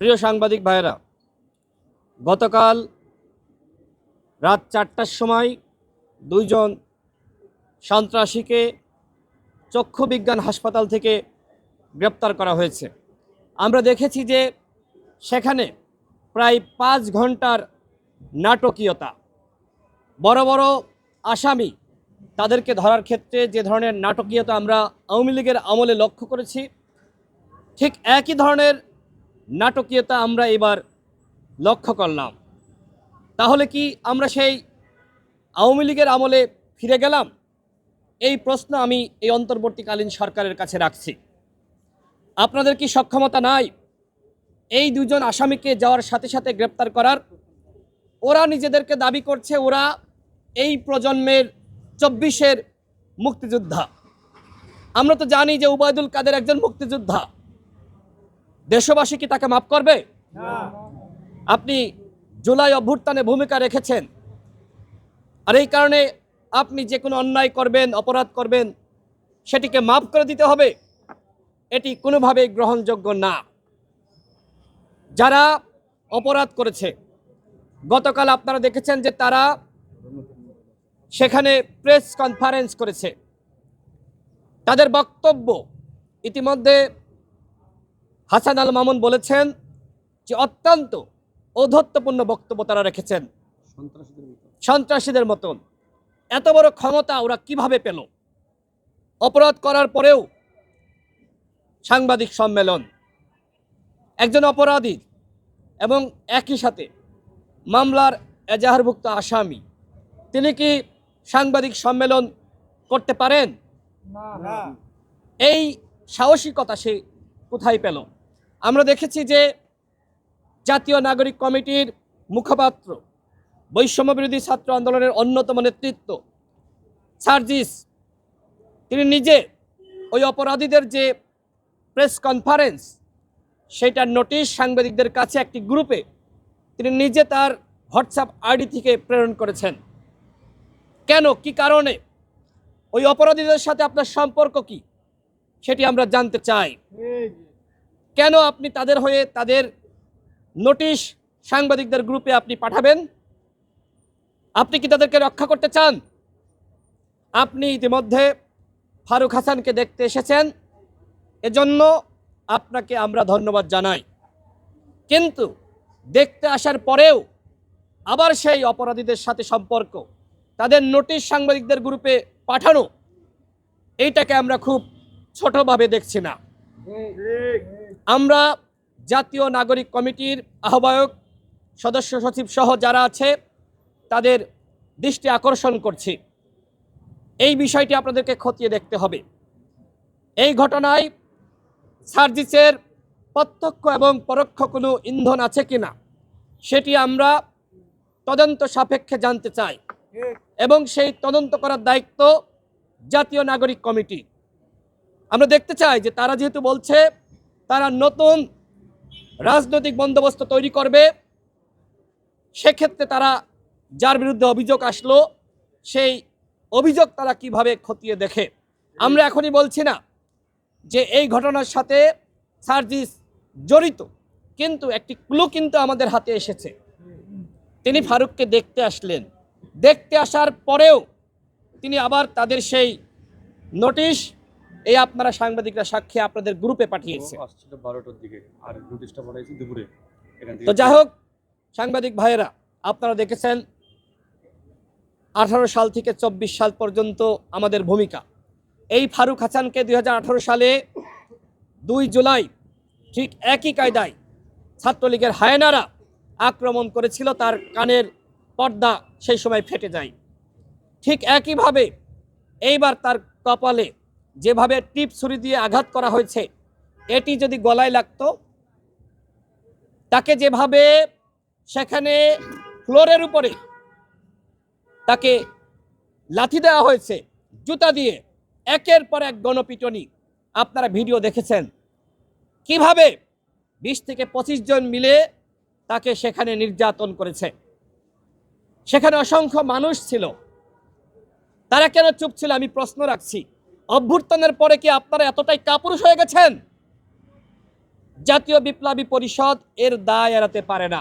প্রিয় সাংবাদিক ভাইয়েরা, গতকাল রাত চারটার সময় দুইজন সন্ত্রাসীকে চক্ষু বিজ্ঞান হাসপাতাল থেকে গ্রেপ্তার করা হয়েছে। আমরা দেখেছি যে সেখানে প্রায় পাঁচ ঘণ্টার নাটকীয়তা। বড় বড় আসামি তাদেরকে ধরার ক্ষেত্রে যে ধরনের নাটকীয়তা আমরা আওয়ামী লীগের আমলে লক্ষ্য করেছি, ঠিক একই ধরনের নাটকীয়তা আমরা এবার লক্ষ্য করলাম। তাহলে কি আমরা সেই আওয়ামী লীগের আমলে ফিরে গেলাম? এই প্রশ্ন আমি এই অন্তর্বর্তীকালীন সরকারের কাছে রাখছি। আপনাদের কি সক্ষমতা নাই এই দুজন আসামিকে যাওয়ার সাথে সাথে গ্রেপ্তার করার? ওরা নিজেদেরকে দাবি করছে ওরা এই প্রজন্মের চব্বিশের মুক্তিযোদ্ধা। আমরা তো জানি যে উবায়দুল কাদের একজন মুক্তিযোদ্ধা। দেশবাসী কি তাকে মাফ করবে? আপনি জুলাই অভ্যুত্থানে ভূমিকা রেখেছেন। আর এই কারণে আপনি যে কোনো অন্যায় করবেন, অপরাধ করবেন, সেটিকে মাফ করে দিতে হবে। এটি কোনোভাবেই গ্রহণযোগ্য না। যারা অপরাধ করেছে, গতকাল আপনারা দেখেছেন যে তারা সেখানে প্রেস কনফারেন্স করেছে। তাদের বক্তব্য ইতিমধ্যে হাসান আল মামুন বলেছেন যে অত্যন্ত ঔদ্ধত্যপূর্ণ বক্তব্য তারা রেখেছেন। সন্ত্রাসীদের মতন। এত বড় ক্ষমতা ওরা কীভাবে পেল? অপরাধ করার পরেও সাংবাদিক সম্মেলন একজন অপরাধী এবং একই সাথে মামলার এজাহারভুক্ত আসামি তিনি কি সাংবাদিক সম্মেলন করতে পারেন? এই সাহসিকতা সে কোথায় পেল? আমরা দেখেছি যে জাতীয় নাগরিক কমিটির মুখপাত্র, বৈষম্য বিরোধী ছাত্র আন্দোলনের অন্যতম নেতৃত্ব, সার্জিস, তিনি নিজে ওই অপরাধীদের যে প্রেস কনফারেন্স, সেটার নোটিশ সাংবাদিকদের কাছে একটি গ্রুপে তিনি নিজে তার হোয়াটসঅ্যাপ আইডি থেকে প্রেরণ করেছেন। কেন? কি কারণে? ওই অপরাধীদের সাথে আপনার সম্পর্ক কি? সেটি আমরা জানতে চাই। কেন আপনি তাদের হয়ে তাদের নোটিশ সাংবাদিকদের গ্রুপে আপনি পাঠাবেন? আপনি কি তাদেরকে রক্ষা করতে চান? আপনি ইতিমধ্যে ফারুক হাসানকে দেখতে এসেছেন। এজন্য আপনাকে আমরা ধন্যবাদ জানাই। কিন্তু দেখতে আসার পরেও আবার সেই অপরাধীদের সাথে সম্পর্ক, তাদের নোটিশ সাংবাদিকদের গ্রুপে পাঠানো, এইটাকে আমরা খুব ছোটোভাবে দেখছি না। আমরা জাতীয় নাগরিক কমিটির আহ্বায়ক, সদস্য সচিব সহ যারা আছে, তাদের দৃষ্টি আকর্ষণ করছি। এই বিষয়টি আপনাদেরকে খতিয়ে দেখতে হবে। এই ঘটনায় সার্জিসের প্রত্যক্ষ এবং পরোক্ষ কোনো ইন্ধন আছে কি না সেটি আমরা তদন্ত সাপেক্ষে জানতে চাই। এবং সেই তদন্ত করার দায়িত্ব জাতীয় নাগরিক কমিটি। আমরা দেখতে চাই যে তারা যেহেতু বলছে তারা নতুন রাজনৈতিক বন্দোবস্ত তৈরি করবে, সেক্ষেত্রে তারা যার বিরুদ্ধে অভিযোগ আসলো, সেই অভিযোগ তারা কীভাবে খতিয়ে দেখে? আমরা এখনই বলছি না যে এই ঘটনার সাথে সার্জিস জড়িত, কিন্তু একটি ক্লু কিন্তু আমাদের হাতে এসেছে। তিনি ফারুককে দেখতে আসলেন। দেখতে আসার পরেও তিনি আবার তাদের সেই নোটিশ এই আপনারা সাংবাদিকরা সাক্ষী আপনাদের গ্রুপে পাঠিয়েছে। বারোটার দিকে আর নোটিশটা পাঠাইছি দুপুরে। তো যাই হোক সাংবাদিক ভাইয়েরা আপনারা দেখেছেন আঠারো সাল থেকে চব্বিশ সাল পর্যন্ত আমাদের ভূমিকা। এই ফারুক হাসানকে দুই হাজার আঠারো সালে দুই জুলাই ঠিক একই কায়দায় ছাত্রলীগের হায়নারা আক্রমণ করেছিল তার কানের পর্দা সেই সময় ফেটে যায়। ঠিক একইভাবে এইবার তার কপালে যেভাবে টিপ ছুরি দিয়ে আঘাত করা হয়েছে, এটি যদি গলায় লাগতো, তাকে যেভাবে সেখানে ফ্লোরের উপরে তাকে লাথি দেওয়া হয়েছে, জুতা দিয়ে, একের পর এক গণপিটনি আপনারা ভিডিও দেখেছেন। কীভাবে বিশ থেকে পঁচিশ জন মিলে তাকে সেখানে নির্যাতন করেছে? সেখানে অসংখ্য মানুষ ছিল। তারা কেন চুপ ছিল আমি প্রশ্ন রাখছি। অভ্যুত্থানের পরে কি আপনারা এতটাই কাপুরুষ হয়ে গেছেন? জাতীয় বিপ্লবী পরিষদ এর দায় এড়াতে পারে না।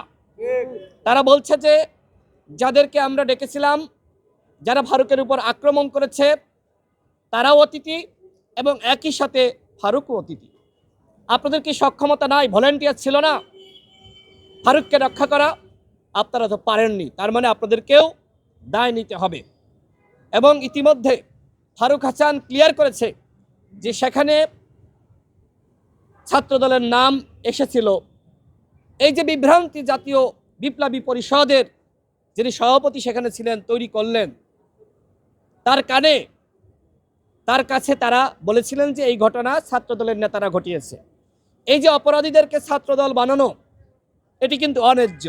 তারা বলছে যে, যাদেরকে আমরা ডেকেছিলাম, যারা ফারুকের উপর আক্রমণ করেছে, তারাও অতিথি এবং একই সাথে ফারুকও অতিথি। আপনাদের কি সক্ষমতা নাই? ভলেন্টিয়ার ছিল না। ফারুককে রক্ষা করা আপনারা তো পারেননি। তার মানে আপনাদেরকেও দায় নিতে হবে। এবং ইতিমধ্যে ফারুক হাসান ক্লিয়ার করেছে যে সেখানে ছাত্রদলের নাম এসেছিল। এই যে বিভ্রান্তি জাতীয় বিপ্লবী পরিষদের যিনি সভাপতি সেখানে ছিলেন, তৈরি করলেন, তার কানে, তার কাছে তারা বলেছিলেন যে এই ঘটনা ছাত্রদলের নেতারা ঘটিয়েছে। এই যে অপরাধীদেরকে ছাত্রদল বানানো, এটি কিন্তু অন্যায্য।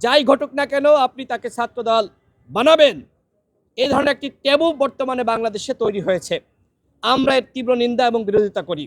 যাই ঘটুক না কেন, আপনি তাকে ছাত্রদল বানাবেন। এই ধরনের একটি ট্যাবু বর্তমানে বাংলাদেশে তৈরি হয়েছে। আমরা এর তীব্র নিন্দা এবং বিরোধিতা করি।